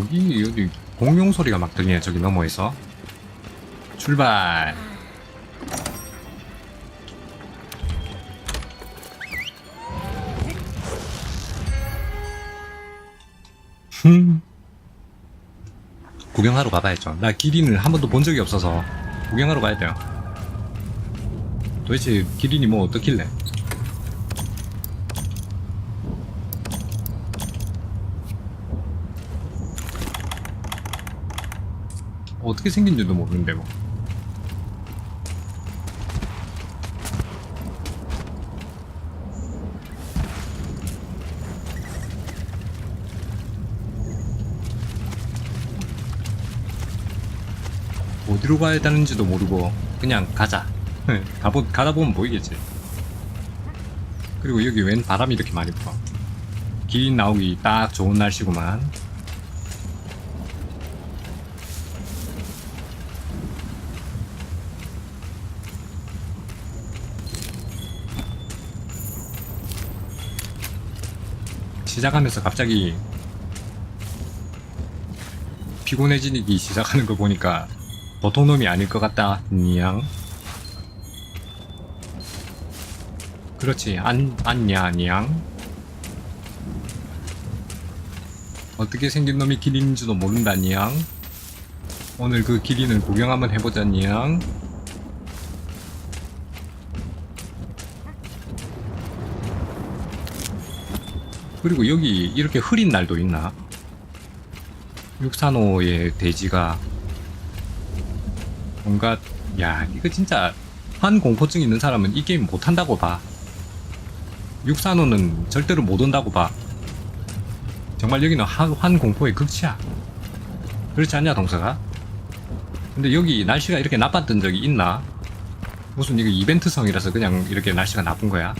여기 여기 공룡 소리가 막 들리네 저기 너머에서. 출발. 흠. 구경하러 가봐야죠. 나 기린을 한 번도 본 적이 없어서 구경하러 가야 돼요. 도대체 기린이 뭐 어떻길래 어떻게 생긴지도 모르는데 뭐. 어디로 가야 되는지도 모르고 그냥 가자. 가보, 가다 보면 보이겠지. 그리고 여기 웬 바람이 이렇게 많이 불어. 길 나오기 딱 좋은 날씨구만. 시작하면서 갑자기 피곤해지기 시작하는 거 보니까 보통 놈이 아닐 것 같다. 니양 그렇지. 안 안냐 니양 어떻게 생긴 놈이 기린인지도 모른다 니양 오늘 그 기린을 구경 한번 해보자 니양 그리고 여기 이렇게 흐린 날도 있나? 육산호의 대지가 뭔가 야 이거 진짜 한 공포증 있는 사람은 이 게임 못한다고 봐 육산호는 절대로 못 온다고 봐 정말 여기는 한, 한 공포의 극치야 그렇지 않냐 동서가? 근데 여기 날씨가 이렇게 나빴던 적이 있나? 무슨 이거 이벤트성이라서 그냥 이렇게 날씨가 나쁜 거야?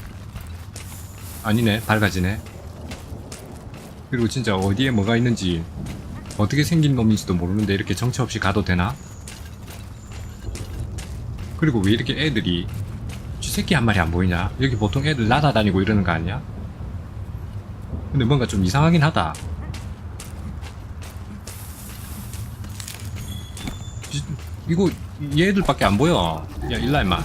아니네 밝아지네 그리고 진짜 어디에 뭐가 있는지 어떻게 생긴 놈인지도 모르는데 이렇게 정처 없이 가도 되나? 그리고 왜 이렇게 애들이 쥐새끼 한 마리 안 보이냐? 여기 보통 애들 날아다니고 이러는 거 아니야? 근데 뭔가 좀 이상하긴 하다. 쥐- 이거 얘들밖에 안 보여. 야 일라 임마.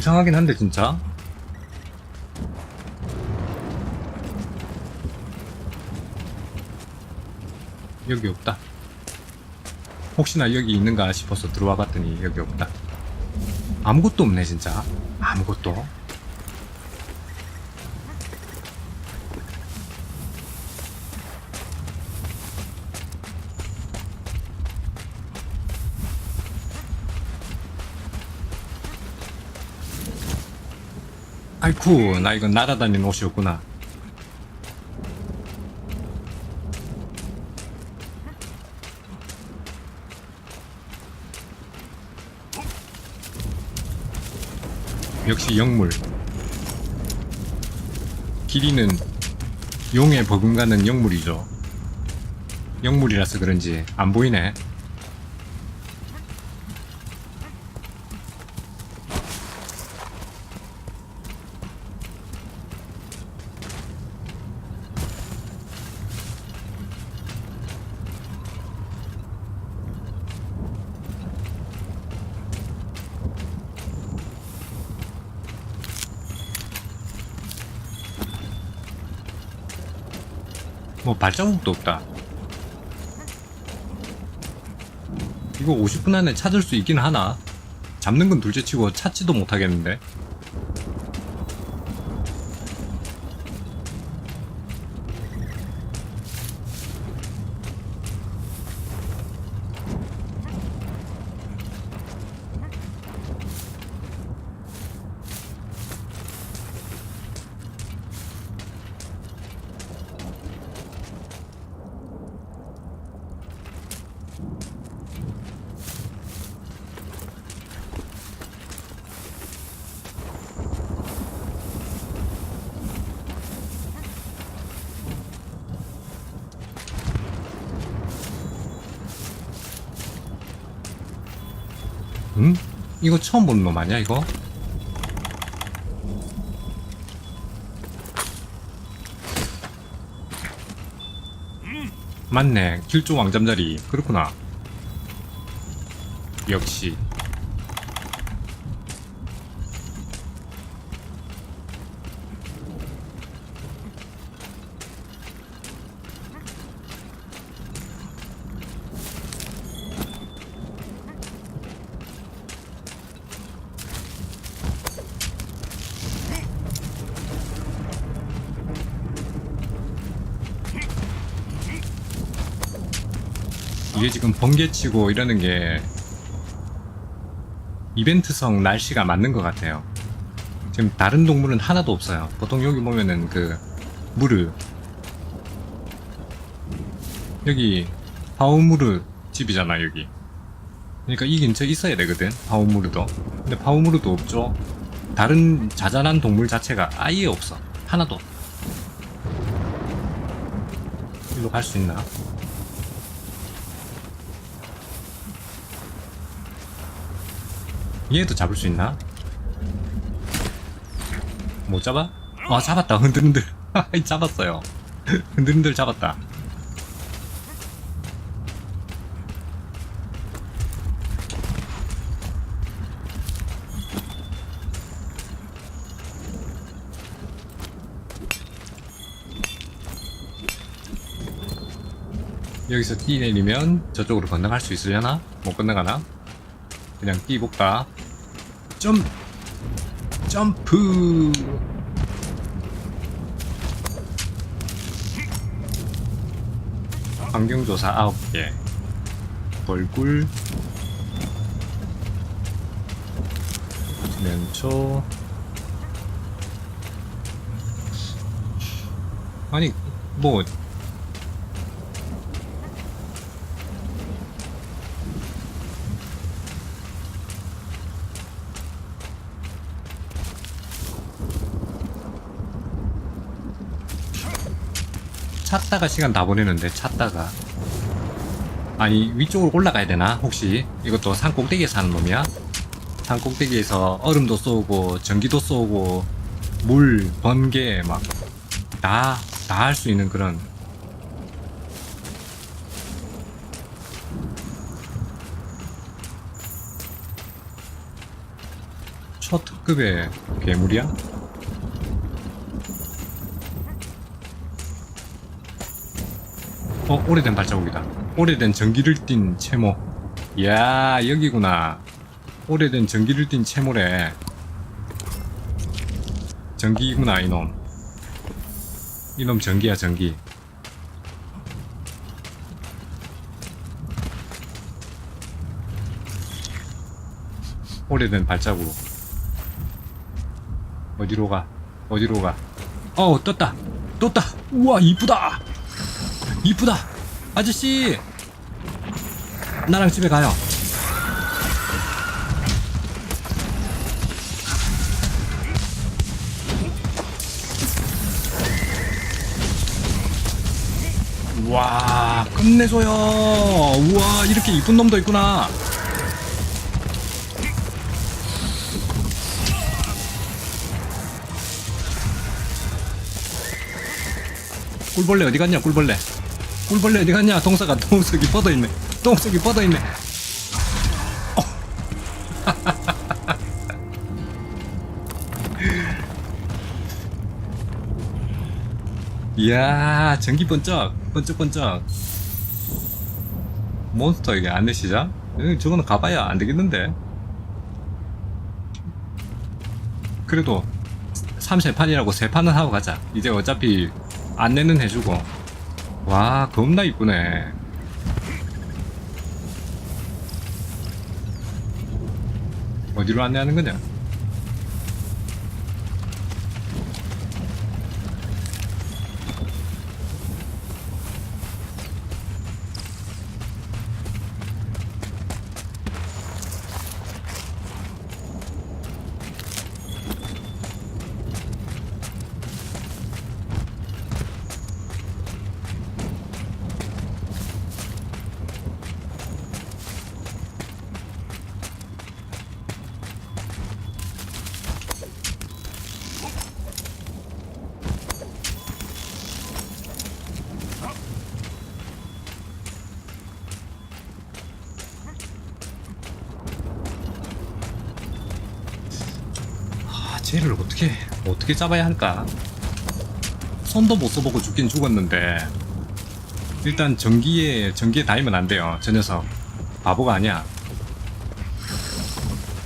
이상하긴 한데 진짜. 여기 없다. 혹시나 여기 있는가 싶어서 들어와 봤더니 여기 없다. 아무것도 없네 진짜. 아무것도 쿠 나 이건 날아다니는 옷이었구나. 역시 영물. 길이는 용에 버금가는 영물이죠. 영물이라서 그런지 안 보이네 뭐 발자국도 없다. 이거 50분 안에 찾을 수 있긴 하나? 잡는 건 둘째치고 찾지도 못하겠는데. 이거 처음 보는 놈 아니야 이거? 맞네. 길조 왕잠자리. 그렇구나. 역시 번개치고 이러는 게 이벤트성 날씨가 맞는 것 같아요. 지금 다른 동물은 하나도 없어요. 보통 여기 보면은 그 무르 여기 파우무르 집이잖아 여기. 그러니까 이 근처에 있어야 되거든 파우무르도. 근데 파우무르도 없죠. 다른 자잘한 동물 자체가 아예 없어. 하나도. 일로 갈 수 있나? 얘도 잡을 수 있나? 못 잡아? 아 잡았다 흔들흔들 잡았어요 흔들흔들 잡았다 여기서 뛰 내리면 저쪽으로 건너갈 수 있으려나? 못 건너가나? 그냥 뛰볼까? 점 점프. 환경조사 9개. 벌꿀 면초. 아니 뭐 찾다가 시간 다 보내는데 찾다가 아니 위쪽으로 올라가야 되나 혹시 이것도 산 꼭대기에 사는 놈이야? 산 꼭대기에서 얼음도 쏘고 전기도 쏘고 물 번개 막 다 다 할 수 있는 그런 초특급의 괴물이야? 어, 오래된 발자국이다. 오래된 전기를 띤 채모. 이야, 여기구나. 오래된 전기를 띤 채모래. 전기구나, 이놈. 이놈 전기야, 전기. 오래된 발자국. 어디로 가? 어디로 가? 어, 떴다. 떴다. 우와, 이쁘다. 이쁘다. 아저씨. 나랑 집에 가요. 와 끝내줘요. 우와 이렇게 이쁜 놈도 있구나. 꿀벌레 어디 갔냐 꿀벌레 꿀벌레 어디 갔냐? 동서가 동석이 뻗어 있네. 동석이 뻗어 있네. 어. 이야 전기 번쩍 번쩍 번쩍. 몬스터 이게 안내? 응, 저거는 가봐야 안 되겠는데. 그래도 3세판이라고 세판은 하고 가자. 이제 어차피 안내는 해주고 와 겁나 이쁘네. 어디로 안내하는 거냐 어떻게 잡아야 할까? 손도 못 써보고 죽긴 죽었는데 일단 전기에 전기에 닿으면 안 돼요. 저 녀석 바보가 아니야.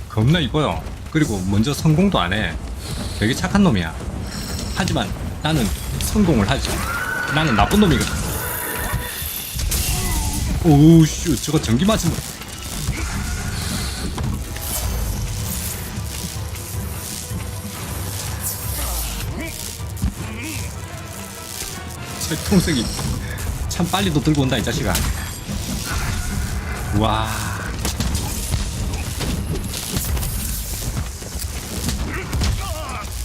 겁나 이뻐요. 그리고 먼저 성공도 안 해. 되게 착한 놈이야. 하지만 나는 성공을 하지. 나는 나쁜 놈이거든. 오우 슈 저거 전기 맞으면 제 통색이 참 빨리도 들고 온다 이 자식아 와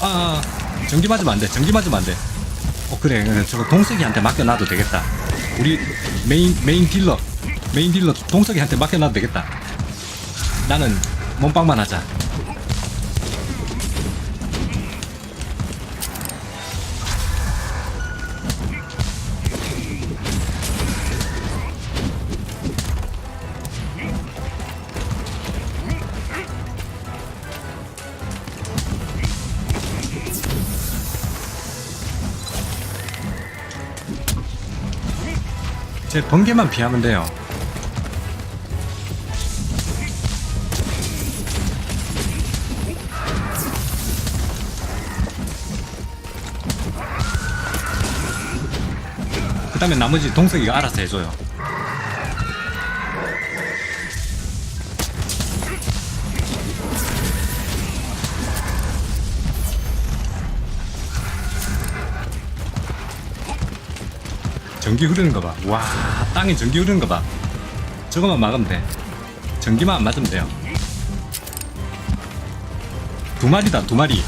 아, 전기 맞으면 안 돼. 전기 맞으면 안 돼. 어. 그래. 저거 동석이한테 맡겨놔도 되겠다. 우리 메인, 메인 딜러, 메인 딜러 동석이한테 맡겨놔도 되겠다. 나는 몸빵만 하자. 제 번개만 피하면 돼요. 그 다음에 나머지 동석이가 알아서 해줘요. 전기 흐르는 거 봐. 와, 땅에 전기 흐르는 거 봐. 저거만 막으면 돼. 전기만 안 맞으면 돼요. 두 마리다, 두 마리.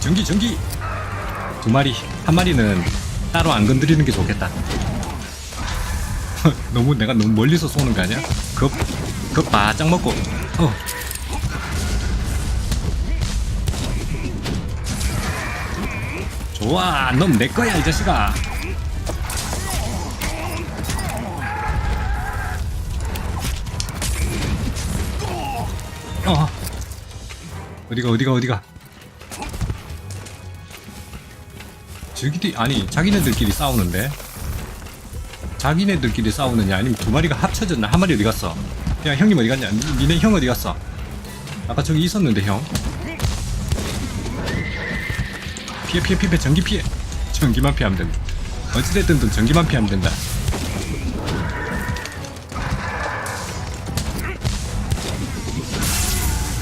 전기, 전기! 두 마리. 한 마리는 따로 안 건드리는 게 좋겠다. 너무, 내가 너무 멀리서 쏘는 거 아니야? 겁, 겁 바짝 먹고. 어, 좋아, 넌내 거야, 이 자식아. 어. 어디가, 어디가, 어디가. 저기들이, 아니, 자기네들끼리 싸우는데? 자기네들끼리 싸우느냐, 아니면 두 마리가 합쳐졌나? 한 마리 어디 갔어? 야, 형님 어디 갔냐? 니- 니네 형 어디 갔어? 아까 저기 있었는데, 형. 피해 피해 피해 전기 피해. 전기만 피하면 된다. 어찌됐든 든 전기만 피하면 된다.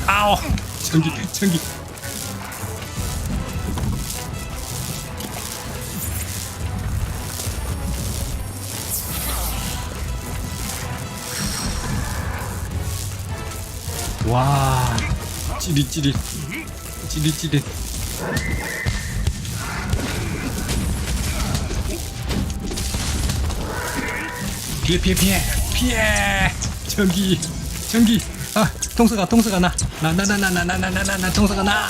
아오 전기 전기. 와 찌릿찌릿. 찌릿찌릿 피해 피해 피해 피해 전기 전기 아 통수가 통수가 나나 나 나 나 나 나 나 통수가 나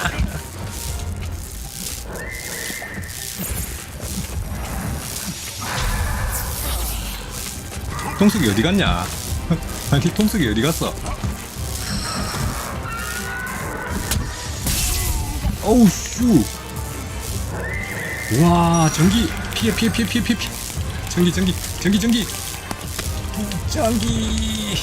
통수기 어디 갔냐 아니 통수기 어디 갔어 어우 슈와 전기 피해 피해 피해 피해 피해 전기 전기 전기 전기 전기.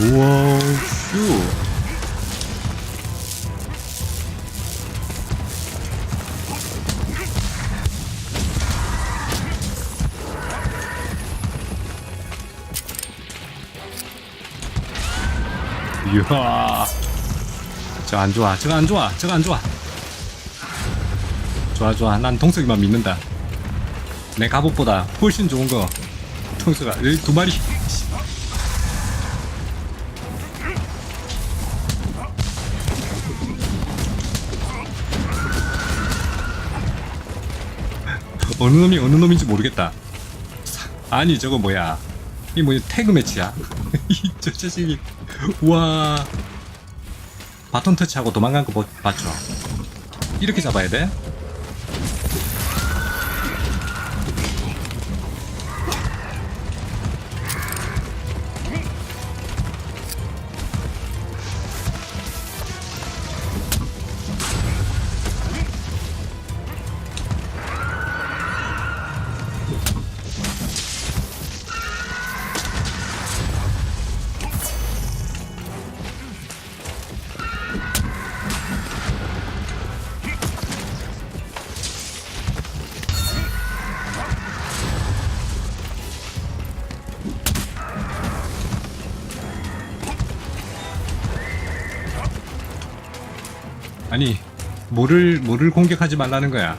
우와 슈 이야. 저안 좋아. 저거 안 좋아. 저거 안 좋아. 좋아 좋아. 난 동석이만 믿는다. 내 갑옷보다 훨씬 좋은 거. 동석아 여기 두 마리. 어느 놈이 어느 놈인지 모르겠다. 아니 저거 뭐야? 이 뭐야 태그 매치야? 이 저 자식이 우와. 바톤 터치하고 도망간 거 보- 봤죠? 이렇게 잡아야 돼 뭐를 뭐를 공격하지 말라는 거야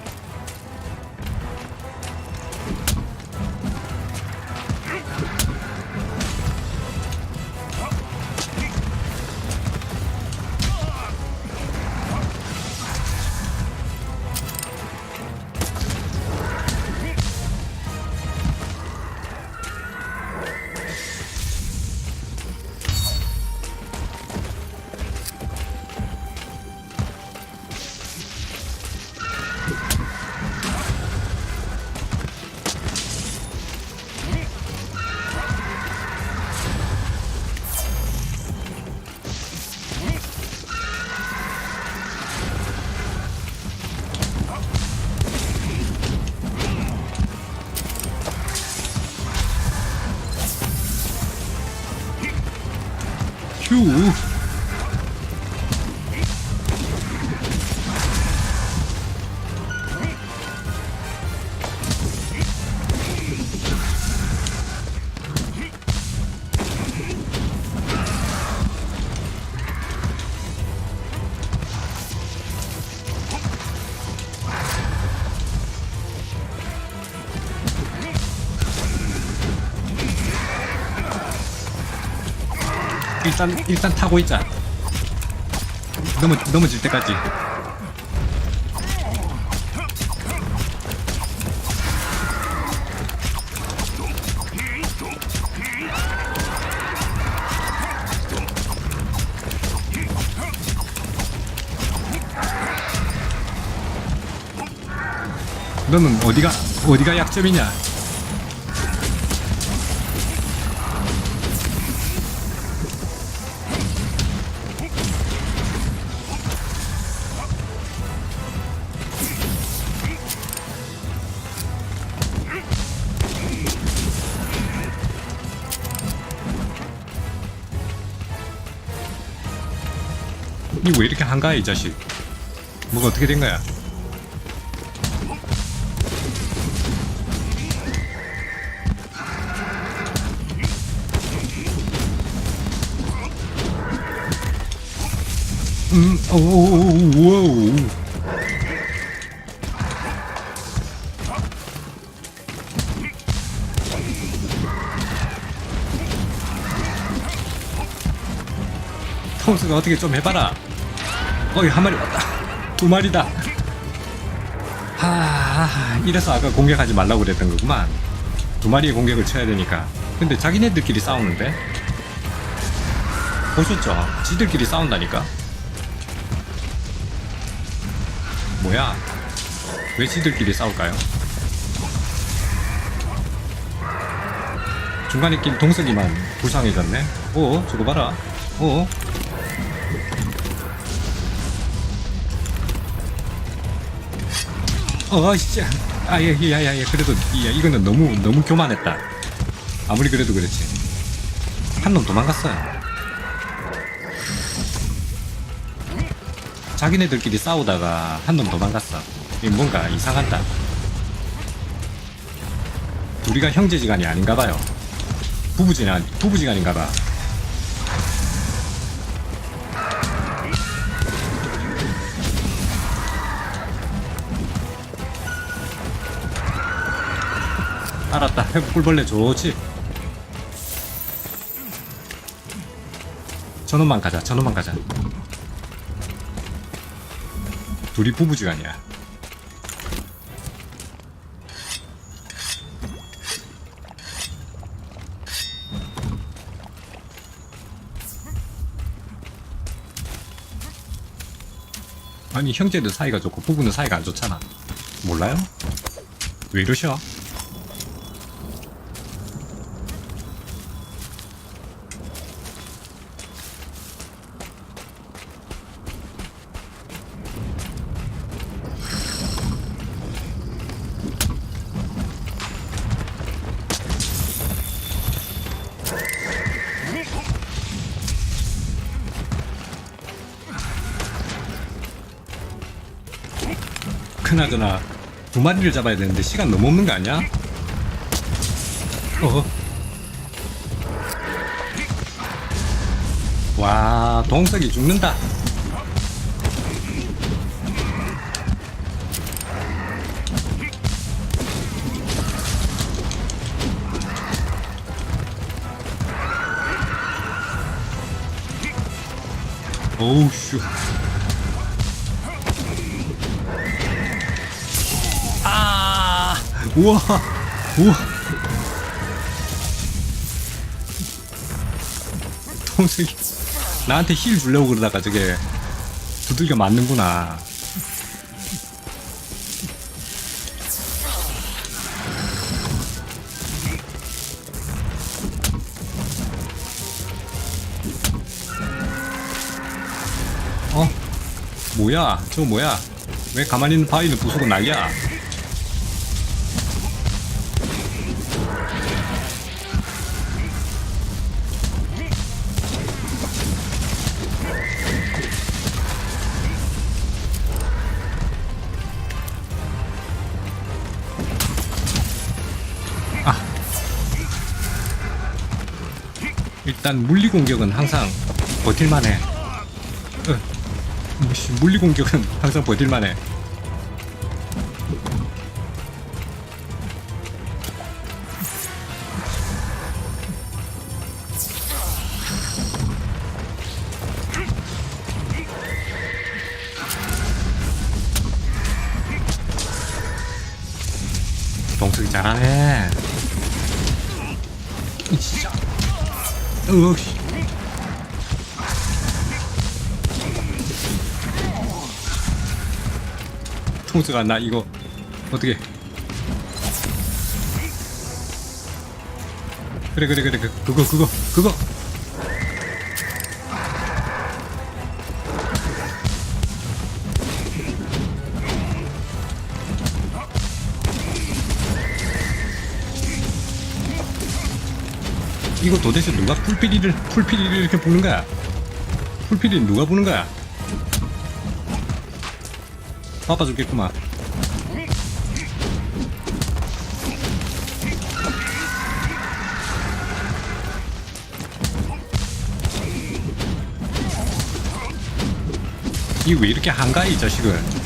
일단 일단 타고 있자. 넘어 넘어질 때까지. 너는 어디가 어디가 약점이냐? 한가해 이 자식? 뭐가 어떻게 된 거야? 음, 오오오오오 톰스가 어떻게 좀 해봐라. 어이 한 마리 왔다. 두 마리다. 하, 이래서 아까 공격하지 말라고 그랬던 거구만. 두 마리의 공격을 쳐야 되니까. 근데 자기네들끼리 싸우는데? 보셨죠? 지들끼리 싸운다니까? 뭐야? 왜 지들끼리 싸울까요? 중간에 낀 동석이만 불쌍해졌네? 오, 저거 봐라. 오. 어, 진짜. 아, 예, 예, 야, 야, 야, 그래도, 야, 이거는 너무, 너무 교만했다. 아무리 그래도 그렇지. 한 놈 도망갔어요. 자기네들끼리 싸우다가 한 놈 도망갔어. 이 뭔가 이상하다. 우리가 형제지간이 아닌가봐요. 부부지간, 부부지간인가봐. 알았다. 꿀벌레 좋지. 저놈만 가자. 저놈만 가자. 둘이 부부지간이야. 아니 형제들 사이가 좋고 부부는 사이가 안 좋잖아. 몰라요? 왜 이러셔? 그나저나 두 마리를 잡아야 되는데 시간 너무 없는 거 아니야? 어. 와 동석이 죽는다. 오우 슈. 우와, 우와. 동석이 나한테 힐 주려고 그러다가 저게 두들겨 맞는구나. 어? 뭐야? 저거 뭐야? 왜 가만히 있는 바위는 부수고 난리야? 일단 물리 공격은 항상 버틸만해. 어. 물리 공격은 항상 버틸만해. 동석아, 나 이거 어떻게? 그래, 그래, 그래, 그, 그거, 그거, 그거. 이거 도대체 누가 풀피리를 풀피리를 이렇게 부는 거야? 풀피리 누가 부는 거야? 바빠 죽겠구만. 이 왜 이렇게 한가해 이 자식은?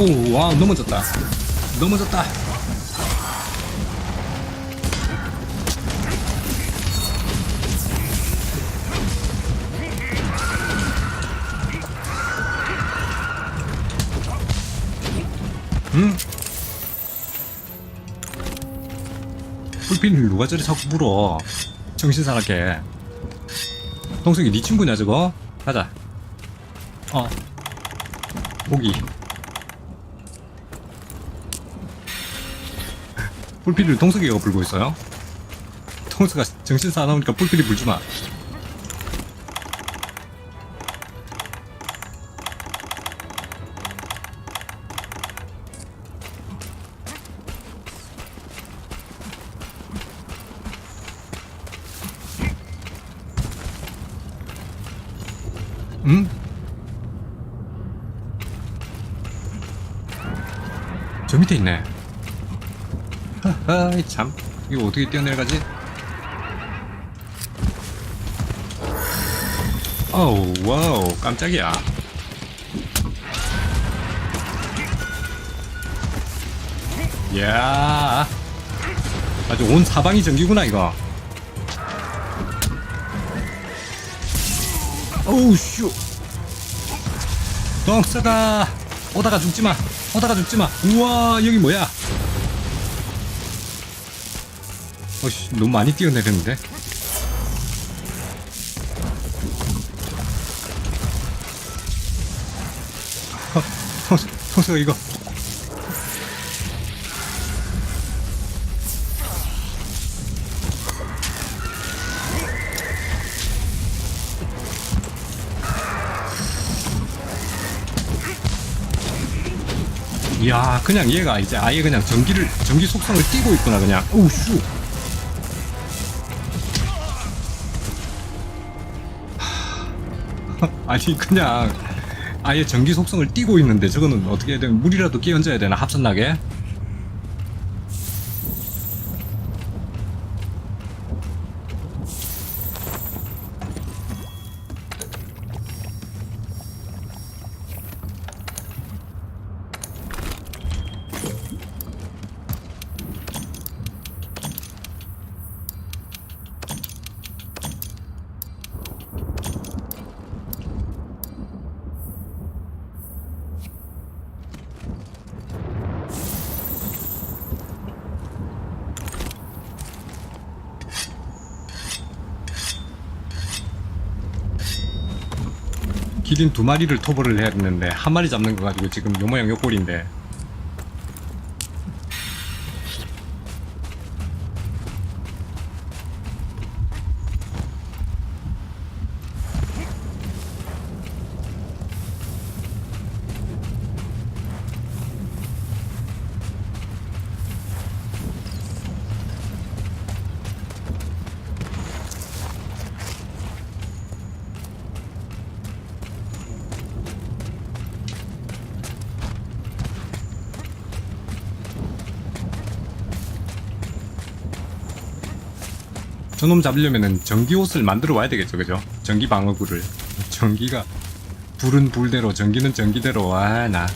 오, 와, 넘어졌다. 넘어졌다. 응? 불핀을 누가 저리 자꾸 물어? 정신 사납게. 동석이 네 친구냐 저거? 가자. 어. 고기. 뿔피리를 동석이가 불고 있어요? 동석아 정신 사나우니까 뿔피리 불지 마. 응? 저 밑에 있네. 하하, 참. 이거 어떻게 뛰어내려가지? 어우, 와우, 깜짝이야. 이야. 아주 온 사방이 전기구나, 이거. 어우, 슈. 덩스다. 오다가 죽지 마. 오다가 죽지 마. 우와, 여기 뭐야? 어씨, 너무 많이 뛰어내렸는데? 어, 성, 성수가 이거. 이야, 그냥 얘가 이제 아예 그냥 전기를, 전기 속성을 띠고 있구나, 그냥. 오우, 슈. 아니, 그냥 아예 전기 속성을 띠고 있는데 저거는 어떻게 해야 되나? 물이라도 끼얹어야 되나? 합선나게? 기린 두 마리를 토벌을 되는데 한 마리 잡는 거 가지고 지금 요 모양 요 꼴인데 저놈 잡으려면은 전기 옷을 만들어 와야 되겠죠 그죠? 전기 방어구를. 전기가 불은 불대로 전기는 전기대로. 와나